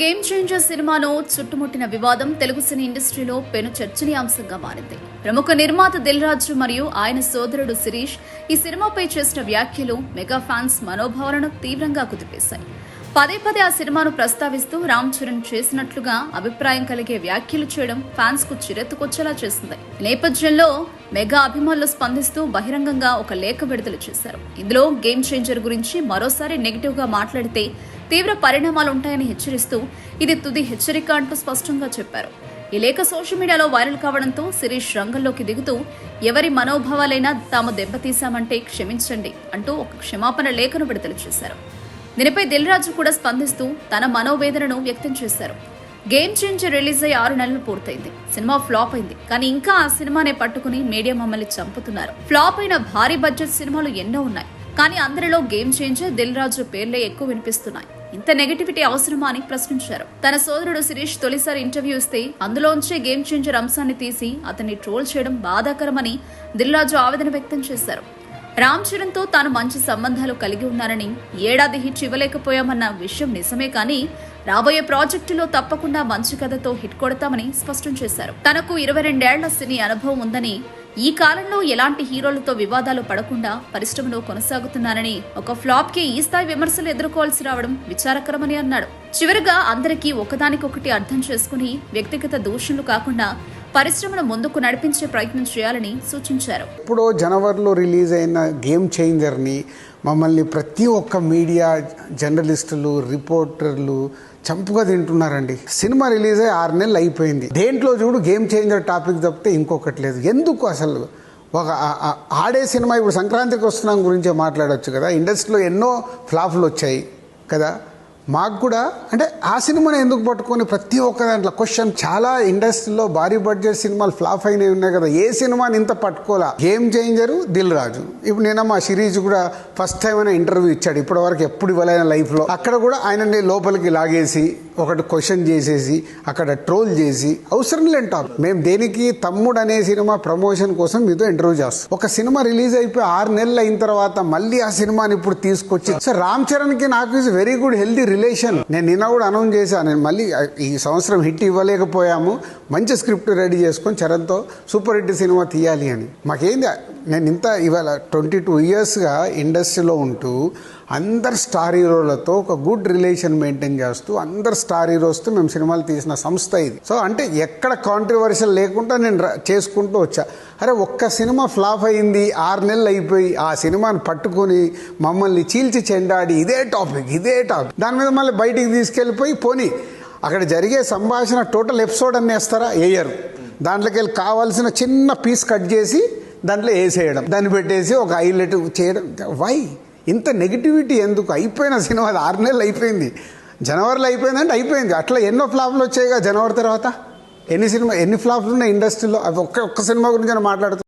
Game changer సినిమాను చుట్టుముట్టిన వివాదం తెలుగు సినీ ఇండస్ట్రీలో పెను చర్చనీయాంశంగా మారింది. ప్రముఖ నిర్మాత దిల్ రాజు మరియు ఆయన సోదరుడు శిరీష్ ఈ సినిమాపై చేసిన వ్యాఖ్యలు మెగా ఫ్యాన్స్ మనోభావాలను తీవ్రంగా కుదిపేశాయి. పదే పదే ఆ సినిమాను ప్రస్తావిస్తూ రామ్ చరణ్ చేసినట్లుగా అభిప్రాయం కలిగే వ్యాఖ్యలు చేయడం ఫ్యాన్స్కు చిరెత్తుకొచ్చేలా చేసింది. నేపథ్యంలో మెగా అభిమానులు స్పందిస్తూ బహిరంగంగా ఒక లేఖ విడుదల చేశారు. ఇందులో గేమ్ చేంజర్ గురించి మరోసారి నెగిటివ్గా మాట్లాడితే తీవ్ర పరిణామాలు ఉంటాయని హెచ్చరిస్తూ ఇది తుది హెచ్చరిక అంటూ స్పష్టంగా చెప్పారు. ఈ లేఖ సోషల్ మీడియాలో వైరల్ కావడంతో శిరీష్ రంగంలోకి దిగుతూ ఎవరి మనోభావాలైనా తాము దెబ్బతీశామంటే క్షమించండి అంటూ ఒక క్షమాపణ లేఖను విడుదల చేశారు. దీనిపై దిల్ రాజు కూడా స్పందిస్తూ తన మనోవేదనను వ్యక్తం చేశారు. గేమ్ చేంజ్ రిలీజ్ అయ్యి ఆరు నెలలు పూర్తయింది. సినిమా ఫ్లాప్ అయింది. కానీ ఇంకా ఆ సినిమానే పట్టుకుని మీడియా మమ్మల్ని చంపుతున్నారు. ఫ్లాప్ అయిన భారీ బడ్జెట్ సినిమాలు ఎన్నో ఉన్నాయి. కానీ అందరిలో గేమ్ చేంజర్ దిల్ రాజు పేర్లే ఎక్కువ వినిపిస్తున్నాయి. ఇంత నెగటివిటీ అవసరమా అని ప్రశ్నించారు. తన సోదరుడు శిరీష్ తొలిసారి ఇంటర్వ్యూ ఇస్తే అందులోంచే గేమ్ చేంజర్ అంశాన్ని తీసి అతన్ని ట్రోల్ చేయడం బాధాకరమని దిల్రాజు ఆవేదన వ్యక్తం చేశారు. రామ్ చరణ్తో తాను మంచి సంబంధాలు కలిగి ఉన్నానని ఏడాది హిట్ ఇవ్వలేకపోయామన్న విషయం నిజమే కానీ రాబోయే ప్రాజెక్టులో తప్పకుండా మంచి కథతో హిట్ కొడతామని స్పష్టం చేశారు. తనకు ఇరవై రెండేళ్ళ సినీ అనుభవం ఉందని ఈ కాలంలో ఎలాంటి హీరోలతో వివాదాలు పడకుండా పరిశ్రమలో కొనసాగుతున్నానని ఒక ఫ్లాప్కి ఈ స్థాయి విమర్శలు ఎదుర్కోవాల్సి రావడం విచారకరమని అన్నాడు. చివరిగా అందరికీ ఒకదానికొకటి అర్థం చేసుకుని వ్యక్తిగత దూషణలు కాకుండా పరిశ్రమను ముందుకు నడిపించే ప్రయత్నం చేయాలని సూచించారు. ఎప్పుడో జనవరిలో రిలీజ్ అయిన గేమ్ చేంజర్ని మమ్మల్ని ప్రతి ఒక్క మీడియా జర్నలిస్టులు రిపోర్టర్లు చంపుగా తింటున్నారండి. సినిమా రిలీజ్ అయ్యి ఆరు నెలలు అయిపోయింది. దేంట్లో చూడు గేమ్ చేంజర్ టాపిక్ తప్పితే ఇంకొకటి లేదు. ఎందుకు అసలు ఒక ఆడే సినిమా ఇప్పుడు సంక్రాంతికి వస్తున్నాం గురించే మాట్లాడొచ్చు కదా. ఇండస్ట్రీలో ఎన్నో ఫ్లాప్లు వచ్చాయి కదా. మాకు కూడా అంటే ఆ సినిమాని ఎందుకు పట్టుకొని ప్రతి ఒక్క దాంట్లో క్వశ్చన్ చాలా ఇండస్ట్రీలో భారీ బడ్జెట్ సినిమాలు ఫ్లాప్ అయినవి ఉన్నాయి కదా. ఏ సినిమాని ఇంత పట్టుకోలా గేమ్ చేంజరు దిల్ రాజు. ఇప్పుడు నేను మా సిరీస్ కూడా ఫస్ట్ టైం అయినా ఇంటర్వ్యూ ఇచ్చాడు. ఇప్పటి వరకు ఎప్పుడు ఇవ్వలేని లైఫ్లో అక్కడ కూడా ఆయనని లోపలికి లాగేసి ఒకటి క్వశ్చన్ చేసేసి అక్కడ ట్రోల్ చేసి అవసరం లేంటారు మేము దేనికి తమ్ముడు అనే సినిమా ప్రమోషన్ కోసం మీతో ఇంటర్వ్యూ చేస్తాం. ఒక సినిమా రిలీజ్ అయిపోయి ఆరు నెలలు అయిన తర్వాత మళ్ళీ ఆ సినిమాని ఇప్పుడు తీసుకొచ్చి సో రామ్ చరణ్కి నాకు is very good healthy relation నేను నిన్న కూడా అనౌన్స్ చేశాను నేను మళ్ళీ ఈ సంవత్సరం హిట్ ఇవ్వలేకపోయాము. మంచి స్క్రిప్ట్ రెడీ చేసుకొని చరణ్తో సూపర్ హిట్ సినిమా తీయాలి అని. మాకేంది నేను ఇంత ఇవాళ ట్వంటీ టూ ఇయర్స్గా ఇండస్ట్రీలో ఉంటూ అందరు స్టార్ హీరోలతో ఒక గుడ్ రిలేషన్ మెయింటైన్ చేస్తూ అందరు స్టార్ హీరోస్తో మేము సినిమాలు తీసిన సంస్థ ఇది. సో అంటే ఎక్కడ కాంట్రవర్షియల్ లేకుండా నేను చేసుకుంటూ వచ్చా. అరే ఒక్క సినిమా ఫ్లాప్ అయింది ఆరు నెలలు అయిపోయి ఆ సినిమాని పట్టుకొని మమ్మల్ని చీల్చి చెండాడి ఇదే టాపిక్ ఇదే టాపిక్. దాని మీద మళ్ళీ బయటికి తీసుకెళ్ళిపోయి పోనీ అక్కడ జరిగే సంభాషణ టోటల్ ఎపిసోడ్ అన్నీ వేస్తారా వేయరు దాంట్లోకి వెళ్ళి కావాల్సిన చిన్న పీస్ కట్ చేసి దాంట్లో వేసేయడం. దాన్ని పెట్టేసి ఒక హైలైట్ చేయడం. వై? ఇంత నెగిటివిటీ ఎందుకు? అయిపోయిన సినిమా అది ఆరు నెలలు అయిపోయింది. జనవరిలో అయిపోయిందంటే అయిపోయింది. అట్లా ఎన్నో ఫ్లాప్లు వచ్చాయిగా జనవరి తర్వాత? ఎన్ని సినిమా ఎన్ని ఫ్లాప్లు ఉన్నాయి ఇండస్ట్రీలో? అవి ఒక్క ఒక్క సినిమా గురించి మాట్లాడుతూ